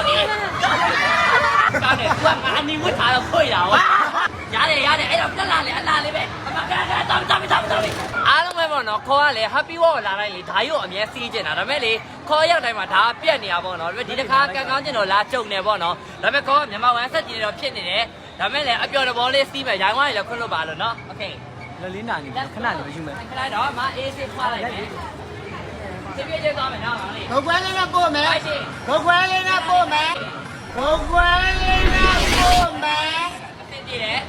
တော်ပြီကောင်းတယ်သူကငါအနီဝတ်ထားတော့ဖွေတာဝါရတယ်ရတယ်အဲ့တော့တက်လာလေအလားလေးပဲအမကကတော်တော်တော်တော်အားလုံးပဲပေါ့နော်ခေါ်ရလေ happy walk လာတိုင်းလေဒါကြီးကိုအမြဲစီးကျင်တာဒါပေမဲ့လေခေါ်ရောက်တိုင်းမှာဒါပြက်နေတာပေါ့နော်ဒါပေမဲ့ဒီတစ်ခါကန်ကောင်းကျင်တော့လာကြုံနေပေါ့နော်ဒါပေမဲ့ခေါ်ကမြန်မာဝန်ဆက်ကြည့်နေတော့ဖြစ်နေတယ်ဒါပေမဲ့လေအပျော်တဘောလေးစီးမယ်ရိုင်းဝိုင်းလည်းခွင့်လို့ပါလို့နော်โอเค လလေးနာနေခဏလေးပဲယူမယ် ခဏတော့မအေးစေးခွာလိုက်မယ် တပြည့်ကျသွားမယ်နော်မောင်လေးဂုတ်ကွဲလေးနဲ့ပို့မယ်ဖိုက်ရှင်ဂုတ်ကွဲလေးနဲ့ပို့မယ်ဂုတ်ကွဲလေးနဲ့ပို့မယ်အဆင်ပြေတယ်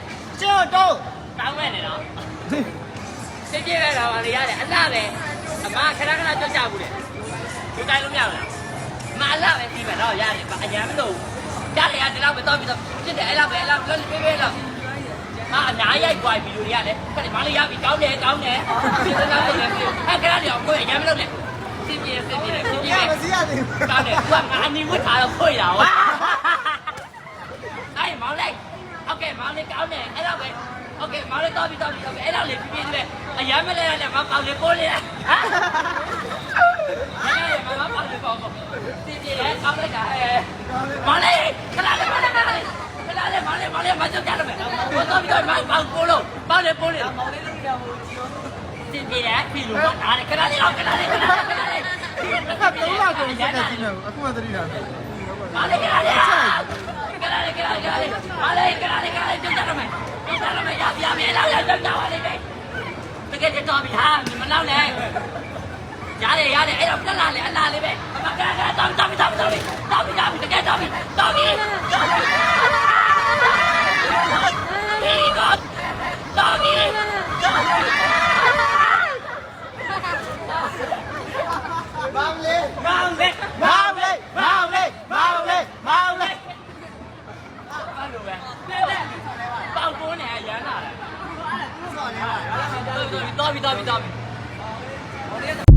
ကျွတ်တော့တောင်းမဲ့နေနော်တပြည့်ပဲတော့လေရတယ်အလှပဲအမခဏခဏကြွကြဘူးလေဒီတိုင်းလို့မရဘူးလားမအလှပဲစီးမယ်တော့ရတယ်အညာမလို့ရတယ်ရဒီလောက်ပဲတော့ပြီးတော့ဖြစ်တယ်အဲ့လောက်ပဲအဲ့လောက်ပြေးပြေးလောက်မအများရိုက်ပွားဗီဒီယိုတွေကလည်းခက်တယ်မလေးရပြီကောင်းတယ်ကောင်းတယ်ဒီစကားလေးလည်းအဲ့ခဏလေးအောင်ကိုယ်အညာမလို့လေစီးပြေးစီးပြေးစီးပြေး မစီရသေးဘူး ကောင်းတယ်သူကငါအနီဝတ်ထားတော့ဖွေတာဝါအဲ့မောင်လေးโอเคမောင်လေးကောင်းတယ်အဲ့တော့ပဲโอเคမောင်လေးတော့ပြီးတော့ပြီးတော့အဲ့တော့လေပြပြတယ်အရမ်းမလဲရတယ်မောင်ကောင်းလေးပိုးလေးဟာအဲ့ဒါမောင်ကောင်းလေးပေါ့ပေါ့ပြပြတယ်ကောင်းလိုက်တာအဲမောင်လေးခလာလေးမောင်လေးမောင်လေးခလာလေးမောင်လေးမောင်လေးမကြောက်ကြတော့မယ်ဘောတော့ပြီးတော့မောင်ကောင်းပိုးလို့မောင်လေးပိုးလေးမောင်လေးတို့ရဖို့ကြည့်ရောပြပြတယ်ပြီလို့တော့အားခလာလေးတော့ခလာလေးခလာလေးခလာလေး အခါသုံးလောက်ကုန်စက်ကကြည့်နေအခုမှသတိထားတယ်မာလေးကလာလေကလာလေကလာလေကလာလေမာလေးကလာလေကလာလေကြက်ကြတော့မယ်ကြက်ကြတော့မယ်ရပြမယ်လောက်ရကြက်ကြပါလိမ့်မယ်တကယ်ကြက်တော့ပြီဟာမလောက်နဲ့ရတယ်ရတယ်အဲ့တော့တက်လာလေအလားလေးပဲအမကကတော်တော်ပြီတော်ပြီတော်ပြီတော်ပြီတကယ်တော်ပြီတော်ပြီဒီကတော်ပြီ မောင်လေး မောင်လေး မောင်လေးမောင်လေးမောင်လေးမောင်လေး အဲ့ လိုပဲပေါက်ပိုးနေရမ်းလာတယ်တော်ပြီတော်ပြီတော်ပြီတော်ပြီ